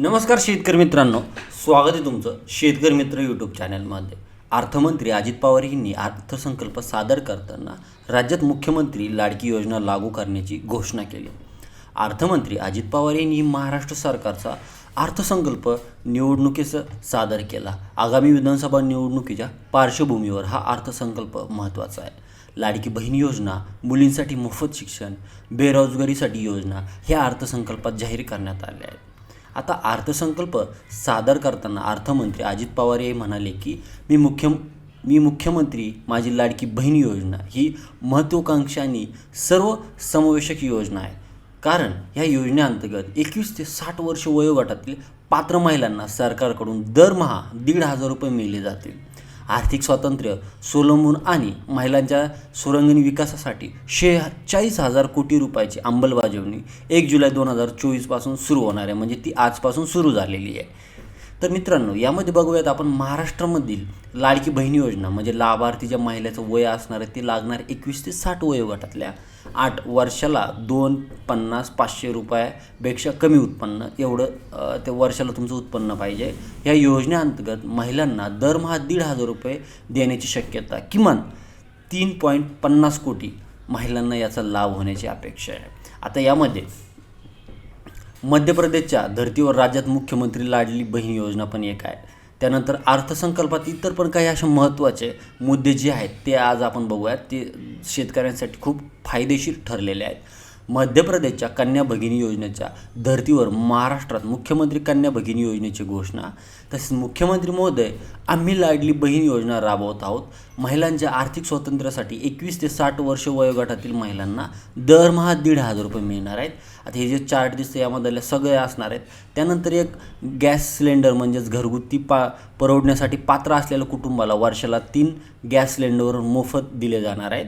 नमस्कार शेतकरी मित्रांनो. स्वागत आहे तुमचं शेतकरी मित्र यूट्यूब चॅनलमध्ये अर्थमंत्री अजित पवार यांनी अर्थसंकल्प सादर करताना राज्यात मुख्यमंत्री लाडकी योजना लागू करण्याची घोषणा केली. अर्थमंत्री अजित पवार यांनी महाराष्ट्र सरकारचा अर्थसंकल्प निवडणुकीचं सादर केला. आगामी विधानसभा निवडणुकीच्या पार्श्वभूमीवर हा अर्थसंकल्प महत्त्वाचा आहे. लाडकी बहीण योजना मुलींसाठी मोफत शिक्षण बेरोजगारीसाठी योजना ह्या अर्थसंकल्पात जाहीर करण्यात आल्या आहेत. आता अर्थसंकल्प सादर करताना अर्थमंत्री अजित पवार हे म्हणाले की मी मुख्य मी मुख्यमंत्री माझी लाडकी बहीण योजना ही महत्त्वाकांक्षा आणि सर्व समावेशक योजना आहे. कारण ह्या योजनेअंतर्गत एकवीस ते साठ वर्ष वयोगटातील पात्र महिलांना सरकारकडून दरमहा दीड हजार रुपये मिळले जातील. आर्थिक स्वातंत्र्य सोलंबून आणि महिलांच्या सुरंगणी विकासासाठी शेहेचाळीस हजार कोटी रुपयाची अंमलबजावणी एक जुलै दोन हजार चोवीसपासून सुरू होणार आहे. म्हणजे ती आजपासून सुरू झालेली आहे. तर मित्रांनो यामध्ये बघूयात आपण महाराष्ट्रामधील लाडकी बहीण योजना म्हणजे लाभार्थीच्या महिलेचं वय असणार आहे ते लागणार एकवीस ते साठ वयोगटातल्या आठ वर्षाला दोन पन्नास पाचशे रुपयापेक्षा कमी उत्पन्न एवढं ते वर्षाला तुमचं उत्पन्न पाहिजे. या योजनेअंतर्गत महिलांना दरमहा दीड हजार रुपये देण्याची शक्यता किमान तीन पॉईंट पन्नास कोटी महिलांना याचा लाभ होण्याची अपेक्षा आहे. आता यामध्ये मध्य प्रदेशच्या धर्तीवर राज्यात मुख्यमंत्री लाडली बहीण योजना पण एक आहे. त्यानंतर अर्थसंकल्पात इतर पण काही असे महत्त्वाचे मुद्दे जे आहेत ते आज आपण बघूयात. ते शेतकऱ्यांसाठी खूप फायदेशीर ठरलेले आहेत. मध्य प्रदेशच्या कन्या भगिनी योजनेच्या धर्तीवर महाराष्ट्रात मुख्यमंत्री कन्या भगिनी योजनेची घोषणा. तसेच मुख्यमंत्री महोदय आम्ही लाडली बहीण योजना राबवत आहोत. महिलांच्या आर्थिक स्वातंत्र्यासाठी एकवीस ते साठ वर्ष वयोगटातील महिलांना दरमहा दीड हजार रुपये मिळणार आहेत. आता हे जे चार्ट दिसतं यामधले सगळे असणार आहेत. त्यानंतर एक गॅस सिलेंडर म्हणजेच घरगुती पा परवडण्यासाठी पात्र असलेल्या कुटुंबाला वर्षाला तीन गॅस सिलेंडरवर मोफत दिले जाणार आहेत.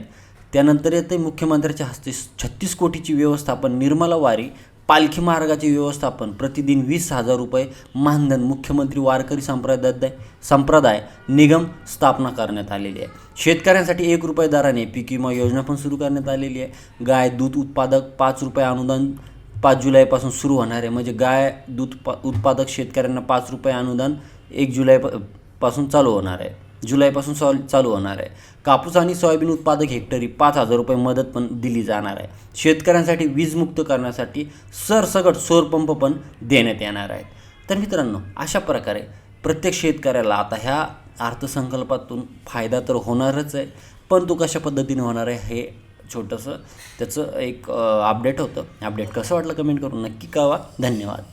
त्यानंतर येते मुख्यमंत्र्याच्या हस्ते छत्तीस कोटीची व्यवस्थापन निर्मला वारी पालखी मार्गाचे व्यवस्थापन प्रतिदिन वीस हजार रुपये मानधन मुख्यमंत्री वारकरी संप्रदाय संप्रदाय निगम स्थापना करण्यात आलेली आहे. शेतकऱ्यांसाठी एक रुपये दराने पीक विमा योजना पण सुरू करण्यात आलेली आहे. गाय दूध उत्पादक पाच रुपये अनुदान पाच जुलैपासून सुरू होणार आहे. म्हणजे गाय दूध उत्पादक शेतकऱ्यांना पाच रुपये अनुदान एक जुलै पासून चालू होणार आहे. जुलैपासून सॉ चालू होणार आहे. कापूस आणि सोयाबीन उत्पादक हेक्टरी पाच हजार रुपये मदत पण दिली जाणार आहे. शेतकऱ्यांसाठी वीजमुक्त करण्यासाठी सरसकट सौरपंप पण देण्यात येणार आहेत. तर मित्रांनो अशा प्रकारे प्रत्येक शेतकऱ्याला आता ह्या अर्थसंकल्पातून फायदा तर होणारच आहे पण तो कशा पद्धतीने होणार आहे हे छोटंसं त्याचं एक अपडेट होतं. अपडेट कसं वाटलं कमेंट करून नक्की कळवा. धन्यवाद.